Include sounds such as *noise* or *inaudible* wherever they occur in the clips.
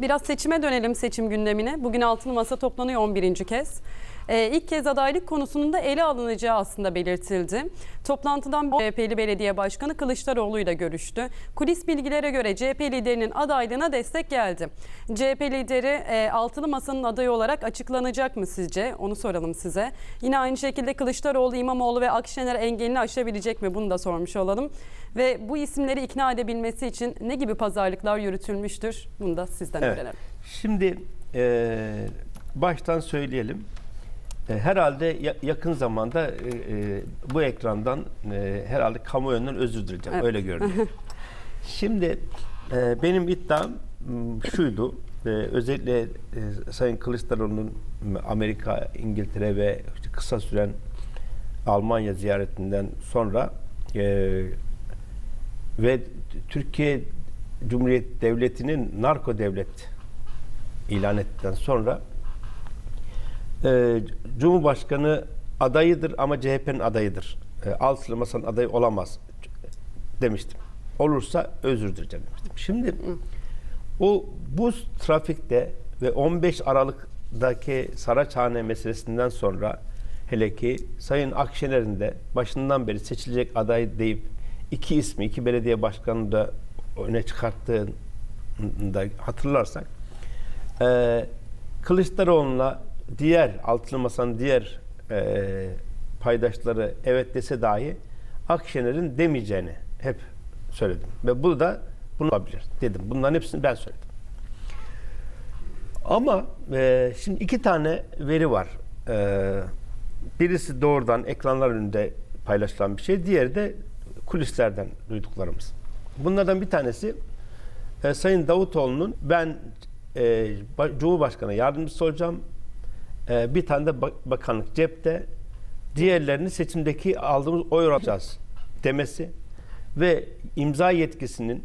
Biraz seçime dönelim seçim gündemine. Bugün altılı masa toplanıyor 11. kez. Ee, ilk kez adaylık konusunun da ele alınacağı aslında belirtildi. Toplantıdan CHP'li belediye başkanı Kılıçdaroğlu ile görüştü. Kulis bilgilere göre CHP liderinin adaylığına destek geldi. CHP lideri e, altılı masanın adayı olarak açıklanacak mı sizce? Onu soralım size. Yine aynı şekilde Kılıçdaroğlu, İmamoğlu ve Akşener engelini aşabilecek mi? Bunu da sormuş olalım. Ve bu isimleri ikna edebilmesi için ne gibi pazarlıklar yürütülmüştür? Bunu da sizden Evet. öğrenelim. Şimdi e, baştan söyleyelim. E, herhalde ya- yakın zamanda e, e, bu ekrandan herhalde kamuoyundan özür dileyeceğim. Evet. Öyle görünüyor. *laughs* Şimdi benim iddiam şuydu. Özellikle Sayın Kılıçdaroğlu'nun Amerika, İngiltere ve işte kısa süren Almanya ziyaretinden sonra ve Türkiye Cumhuriyet Devleti'nin narko devlet ilan ettikten sonra e, Cumhurbaşkanı adayıdır ama CHP'nin adayıdır. E, Altılı Masa'nın adayı olamaz demiştim. Olursa özür dileyeceğim demiştim. Şimdi o bu trafikte ve 15 Aralık'daki Saraçhane meselesinden sonra hele ki Sayın Akşener'in de başından beri seçilecek aday deyip iki ismi, iki belediye başkanını da öne çıkarttığını da hatırlarsak e, Kılıçdaroğlu'na diğer altılı masanın diğer e, paydaşları evet dese dahi Akşener'in demeyeceğini hep söyledim. Ve bu da bunu olabilir dedim. Bunların hepsini ben söyledim. Ama e, şimdi iki tane veri var. E, birisi doğrudan ekranlar önünde paylaşılan bir şey. Diğeri de kulislerden duyduklarımız. Bunlardan bir tanesi e, Sayın Davutoğlu'nun ben e, ba- Cumhurbaşkanı yardımcısı olacağım. E, bir tane de ba- bakanlık cepte. Diğerlerini seçimdeki aldığımız oy oranacağız demesi ve imza yetkisinin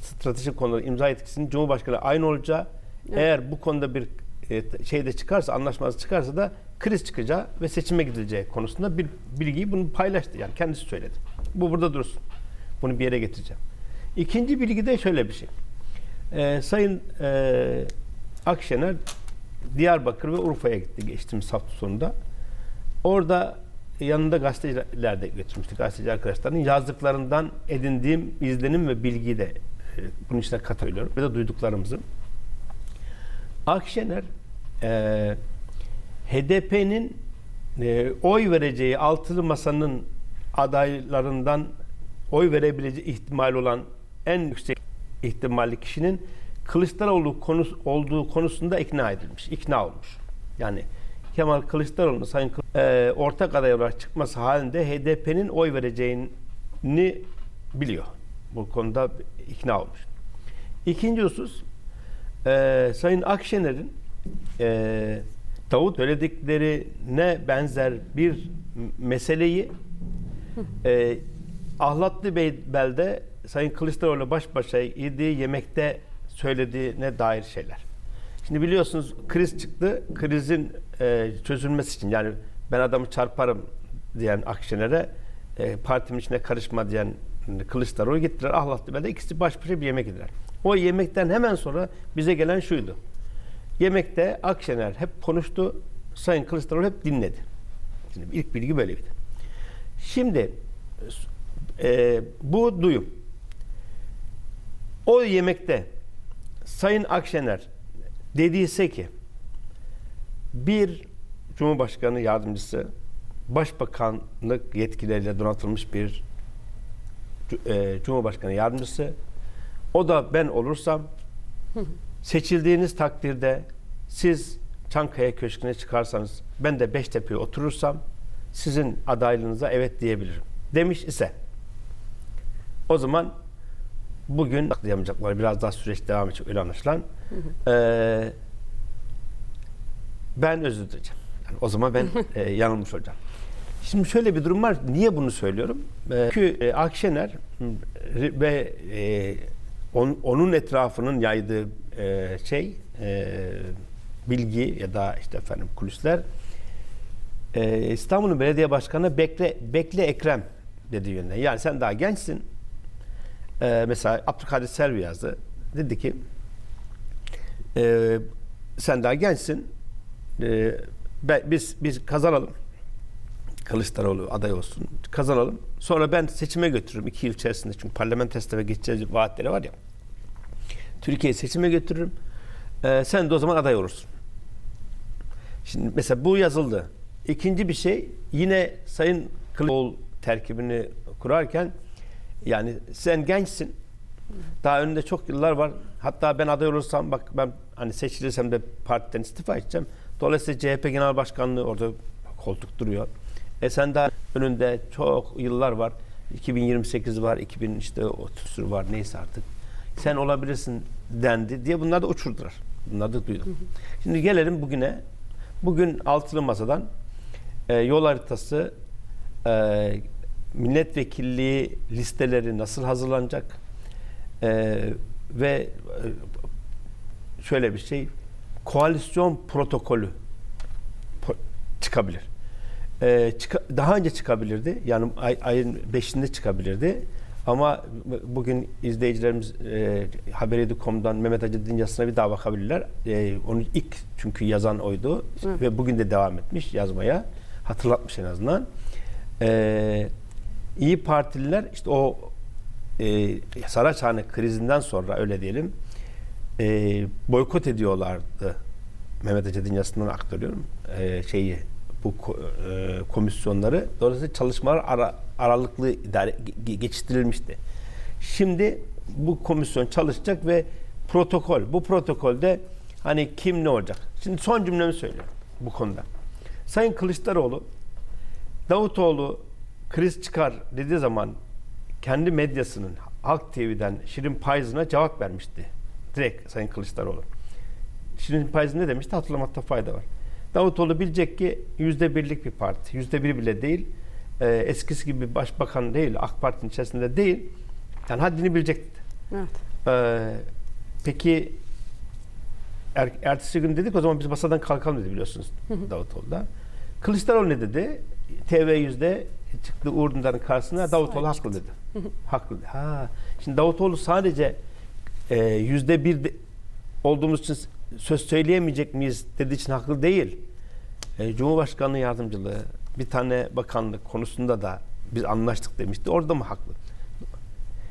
stratejik konuda imza yetkisinin Cumhurbaşkanı aynı olacağı eğer bu konuda bir e, şeyde çıkarsa anlaşmazlık çıkarsa da kriz çıkacağı ve seçime gidileceği konusunda bir bilgiyi bunu paylaştı. Yani kendisi söyledi. Bu burada dursun. Bunu bir yere getireceğim. İkinci bilgi de şöyle bir şey. Ee, Sayın e, Akşener Diyarbakır ve Urfa'ya gitti geçtiğimiz hafta sonunda. Orada yanında gazeteciler de götürmüştü. Gazeteci arkadaşların yazdıklarından edindiğim izlenim ve bilgiyi de e, bunun içine katılıyorum. Ve de duyduklarımızı. Akşener e, HDP'nin e, oy vereceği altılı masanın adaylarından oy verebileceği ihtimal olan en yüksek ihtimalli kişinin Kılıçdaroğlu konusu, olduğu konusunda ikna edilmiş, ikna olmuş. Yani Kemal Kılıçdaroğlu Sayın e, ortak aday olarak çıkması halinde HDP'nin oy vereceğini biliyor. Bu konuda ikna olmuş. İkinci husus e, Sayın Akşener'in e, Davut söylediklerine benzer bir meseleyi e, Ahlatlı Bey belde Sayın Kılıçdaroğlu baş başa yediği yemekte söylediğine dair şeyler. Şimdi biliyorsunuz kriz çıktı. Krizin e, çözülmesi için yani ben adamı çarparım diyen Akşener'e e, partimin içine karışma diyen Kılıçdaroğlu gittiler Ahlatlı Bey'de ikisi baş başa bir yemek yediler. O yemekten hemen sonra bize gelen şuydu. Yemekte Akşener hep konuştu. Sayın Kılıçdaroğlu hep dinledi. Şimdi ilk bilgi böyleydi. Şimdi e, bu duyum. O yemekte Sayın Akşener dediyse ki bir Cumhurbaşkanı yardımcısı Başbakanlık yetkileriyle donatılmış bir e, Cumhurbaşkanı yardımcısı. O da ben olursam seçildiğiniz takdirde siz Çankaya Köşkü'ne çıkarsanız ben de Beştepe'ye oturursam sizin adaylığınıza evet diyebilirim. Demiş ise o zaman bugün saklayamayacaklar. Biraz daha süreç devam edecek öyle anlaşılan. Ee, ben özür dileyeceğim. Yani o zaman ben *laughs* e, yanılmış olacağım. Şimdi şöyle bir durum var. Niye bunu söylüyorum? Ee, Çünkü e, Akşener m, ve e, on- onun etrafının yaydığı e, şey e, bilgi ya da işte efendim kulisler e, İstanbul'un belediye başkanı bekle bekle Ekrem dediği yönde. Yani sen daha gençsin. E, mesela Abdülkadir Selvi yazdı. Dedi ki Ee, sen daha gençsin. Ee, ben, biz biz kazanalım. Kılıçdaroğlu aday olsun. Kazanalım. Sonra ben seçime götürürüm iki yıl içerisinde. Çünkü parlamenter sisteme geçeceğiz vaatleri var ya. Türkiye'yi seçime götürürüm. Ee, sen de o zaman aday olursun. Şimdi mesela bu yazıldı. İkinci bir şey yine Sayın Kılıçdaroğlu terkibini kurarken yani sen gençsin. Daha önünde çok yıllar var. Hatta ben aday olursam bak ben hani seçilirsem de partiden istifa edeceğim. Dolayısıyla CHP Genel Başkanlığı orada koltuk duruyor. E sen daha önünde çok yıllar var. 2028 var, 2000 işte 30 var neyse artık. Sen olabilirsin dendi diye bunlar da uçurdular. Bunları da duydum. Şimdi gelelim bugüne. Bugün altılı masadan e, yol haritası, e, milletvekilliği listeleri nasıl hazırlanacak e, ve şöyle bir şey, koalisyon protokolü çıkabilir. E, çıka- daha önce çıkabilirdi. Yani ay, ayın 5'inde çıkabilirdi. Ama bugün izleyicilerimiz e, Haber7.com'dan Mehmet Hacı Dinyası'na bir daha bakabilirler. E, onu ilk çünkü yazan oydu Hı. ve bugün de devam etmiş yazmaya. Hatırlatmış en azından. E, İyi Partililer işte o e, Saraçhane krizinden sonra öyle diyelim e, boykot ediyorlardı. Mehmet Hacı Dinyası'ndan aktarıyorum e, şeyi bu e, komisyonları. Dolayısıyla çalışmalar ara, aralıklı idare ge- geçiştirilmişti. Şimdi bu komisyon çalışacak ve protokol, bu protokolde hani kim ne olacak? Şimdi son cümlemi söylüyorum bu konuda. Sayın Kılıçdaroğlu Davutoğlu kriz çıkar dediği zaman kendi medyasının Halk TV'den Şirin Payız'ına cevap vermişti. Direkt Sayın Kılıçdaroğlu. Şirin Payız ne demişti hatırlamakta fayda var. Davutoğlu bilecek ki yüzde birlik bir parti. Yüzde bir bile değil. Ee, eskisi gibi başbakan değil. AK Parti'nin içerisinde değil. Yani haddini bilecekti. Evet. Ee, peki er, ertesi gün dedik o zaman biz masadan kalkalım dedi biliyorsunuz Davutoğlu da. Kılıçdaroğlu ne dedi? TV yüzde çıktı Uğur Dündar'ın karşısına Davutoğlu Sahip haklı dedi. *laughs* haklı. Ha. Şimdi Davutoğlu sadece e, yüzde bir olduğumuz için söz söyleyemeyecek miyiz dediği için haklı değil. E, Cumhurbaşkanlığı yardımcılığı bir tane bakanlık konusunda da biz anlaştık demişti. Orada mı haklı?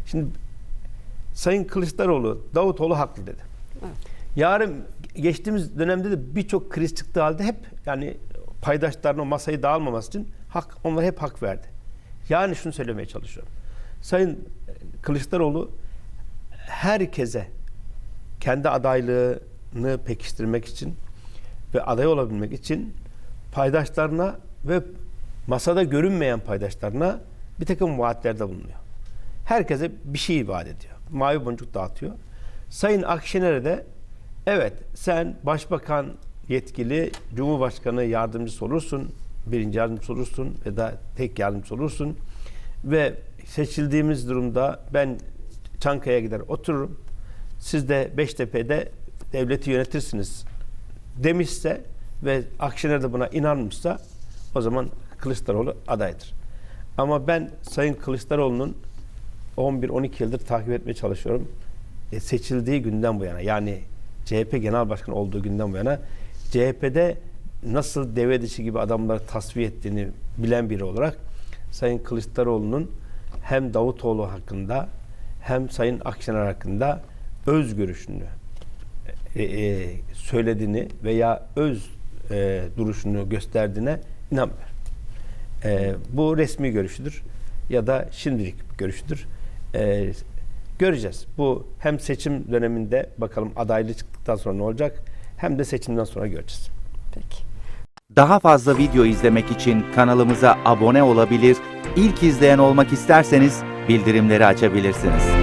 Şimdi Sayın Kılıçdaroğlu, Davutoğlu haklı dedi. Evet. Yarın geçtiğimiz dönemde de birçok kriz çıktığı halde hep yani paydaşlarına o masayı dağılmaması için hak onlara hep hak verdi. Yani şunu söylemeye çalışıyorum. Sayın Kılıçdaroğlu herkese kendi adaylığını pekiştirmek için ve aday olabilmek için paydaşlarına ve masada görünmeyen paydaşlarına bir takım vaatlerde bulunuyor. Herkese bir şey vaat ediyor. Mavi boncuk dağıtıyor. Sayın Akşener'e de evet sen başbakan yetkili Cumhurbaşkanı yardımcısı olursun, birinci yardımcısı olursun ya da tek yardımcısı olursun ve seçildiğimiz durumda ben Çankaya'ya gider otururum. Siz de Beştepe'de devleti yönetirsiniz demişse ve Akşener de buna inanmışsa o zaman Kılıçdaroğlu adaydır. Ama ben Sayın Kılıçdaroğlu'nun 11-12 yıldır takip etmeye çalışıyorum. E, seçildiği günden bu yana yani CHP Genel Başkanı olduğu günden bu yana CHP'de nasıl deve dişi gibi adamları tasfiye ettiğini bilen biri olarak Sayın Kılıçdaroğlu'nun hem Davutoğlu hakkında hem Sayın Akşener hakkında öz görüşünü e, e, söylediğini veya öz e, duruşunu gösterdiğine inanmıyorum. E, bu resmi görüşüdür ya da şimdilik görüşüdür. E, göreceğiz. Bu hem seçim döneminde bakalım adaylı çıktıktan sonra ne olacak hem de seçimden sonra göreceğiz. Peki. Daha fazla video izlemek için kanalımıza abone olabilir, ilk izleyen olmak isterseniz bildirimleri açabilirsiniz.